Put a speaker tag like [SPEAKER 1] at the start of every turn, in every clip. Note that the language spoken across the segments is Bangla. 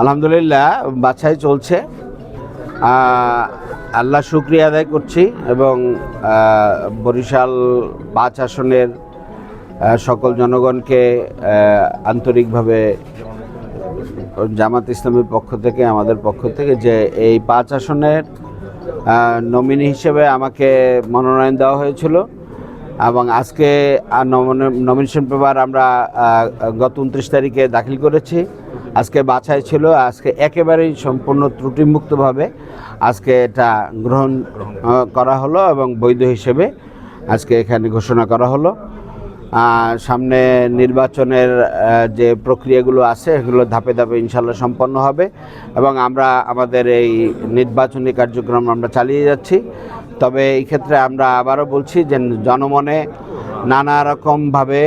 [SPEAKER 1] আলহামদুলিল্লাহ, বাছাই চলছে। আল্লাহ শুক্রিয়া আদায় করছি এবং বরিশাল পাঁচ আসনের সকল জনগণকে আন্তরিকভাবে জামাত ইসলামের পক্ষ থেকে, আমাদের পক্ষ থেকে যে এই পাঁচ আসনের নমিনি হিসেবে আমাকে মনোনয়ন দেওয়া হয়েছিল এবং আজকে নমিনেশন পেপার আমরা গত উনত্রিশ তারিখে দাখিল করেছি। আজকে বাছাই ছিল, আজকে একেবারেই সম্পূর্ণ ত্রুটিমুক্তভাবে আজকে এটা গ্রহণ করা হলো এবং বৈধ হিসেবে আজকে এখানে ঘোষণা করা হলো। সামনে নির্বাচনের যে প্রক্রিয়াগুলো আছে, এগুলো ধাপে ধাপে ইনশাল্লাহ সম্পন্ন হবে এবং আমরা আমাদের এই নির্বাচনী কার্যক্রম আমরা চালিয়ে যাচ্ছি। তবে এই ক্ষেত্রে আমরা আবারও বলছি যে জনমনে নানা রকমভাবে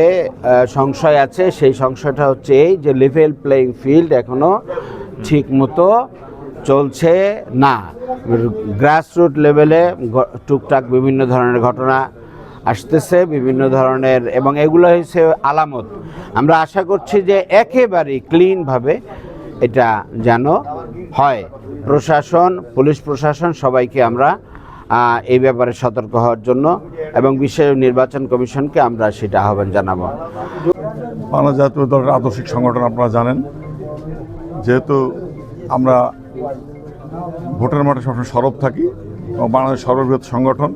[SPEAKER 1] সংশয় আছে। সেই সংশয়টা হচ্ছে এই যে লেভেল প্লেইং ফিল্ড এখনও ঠিক মতো চলছে না। গ্রাসরুট লেভেলে টুকটাক বিভিন্ন ধরনের ঘটনা আসতেছে, বিভিন্ন ধরনের এবং এগুলো হচ্ছে আলামত। আমরা আশা করছি যে একেবারেই ক্লিনভাবে এটা যেন হয়। প্রশাসন, পুলিশ প্রশাসন সবাইকে আমরা এই ব্যাপারে সতর্ক হওয়ার জন্য এবং বিশেষ নির্বাচন কমিশনকে আমরা সেটা আহ্বান জানাব।
[SPEAKER 2] বাংলা জাতীয় দলের আদর্শিক সংগঠন আপনারা জানেন। যেহেতু আমরা ভোটের মাঠে সবসময় সরব থাকি এবং বাংলাদেশ সর্ববৃহৎ সংগঠন,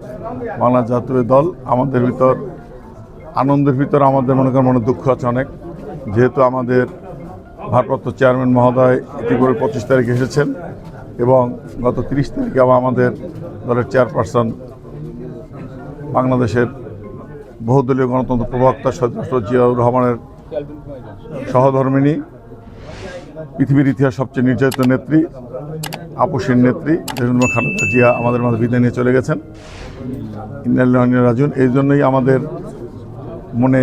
[SPEAKER 2] বাংলা জাতীয় দল আমাদের ভিতর, আনন্দের ভিতর আমাদের মনে করেন মনে দুঃখ আছে অনেক। যেহেতু আমাদের ভারপ্রাপ্ত চেয়ারম্যান মহোদয় ইতিপূর্বে পঁচিশ তারিখে এসেছেন। এবং গত তিরিশ তারিখে আবার আমাদের দলের চেয়ারপারসন বাংলাদেশের বহুদলীয় গণতন্ত্র প্রবক্তা সদস্য জিয়াউর রহমানের সহধর্মিনী পৃথিবীর ইতিহাস সবচেয়ে নির্যাতিত নেত্রী আপসীর নেত্রী দেশমা খালেদা জিয়া আমাদের মাঝে বিদায় নিয়ে চলে গেছেন। ইন্দিরা রাজুন এই জন্যই আমাদের মনে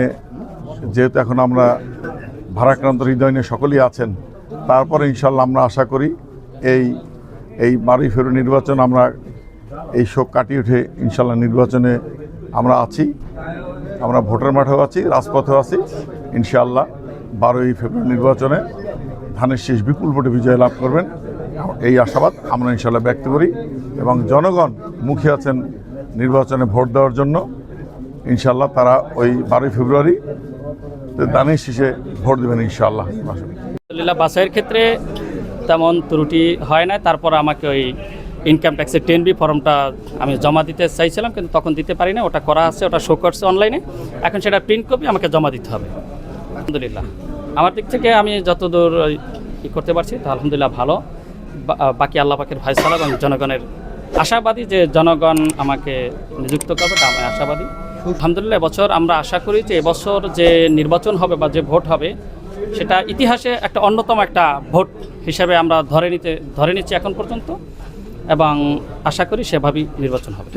[SPEAKER 2] যেহেতু এখন আমরা ভারাক্রান্ত হৃদয় নিয়ে সকলেই আছেন, তারপরে ইনশাল্লাহ আমরা আশা করি এই এই বারোই ফেব্রুয়ারি নির্বাচন আমরা এই শোক কাটিয়ে উঠে ইনশাল্লাহ নির্বাচনে আমরা আছি। আমরা ভোটের মাঠেও আছি, রাজপথেও আছি। ইনশাআল্লাহ বারোই ফেব্রুয়ারি নির্বাচনে ধানের শেষ বিপুল ভোটে বিজয় লাভ করবেন। এই আশাবাদ আমরা ইনশাল্লাহ ব্যক্ত করি এবং জনগণ মুখে আছেন নির্বাচনে ভোট দেওয়ার জন্য। ইনশাল্লাহ তারা ওই বারোই ফেব্রুয়ারি ধানের শেষে ভোট দেবেন ইনশাআল্লাহ
[SPEAKER 3] বাসাইয়ের ক্ষেত্রে তেমন ত্রুটি হয় না তারপর আমাকে ওই ইনকাম ট্যাক্সের টেন বি ফর্মটা আমি জমা দিতে চাইছিলাম, কিন্তু তখন দিতে পারি না ওটা করা আছে, ওটা শো করছে অনলাইনে এখন সেটা প্রিন্ট কপি আমাকে জমা দিতে হবে। আলহামদুলিল্লাহ। আমার দিক থেকে আমি যতদূর ই করতে পারছি, তো আলহামদুলিল্লাহ ভালো। বাকি আল্লাহ পাকের ভাইসালা এবং জনগণের আশাবাদী যে জনগণ আমাকে নিযুক্ত করবে, তা আমি আশাবাদী। আলহামদুলিল্লাহ বছর আমরা আশা করি যে এবছর যে নির্বাচন হবে বা যে ভোট হবে সেটা ইতিহাসে একটা অন্যতম একটা ভোট হিসাবে আমরা ধরে নিতে ধরে নিচ্ছি এখন পর্যন্ত এবং আশা করি সেভাবেই নির্বাচন হবে।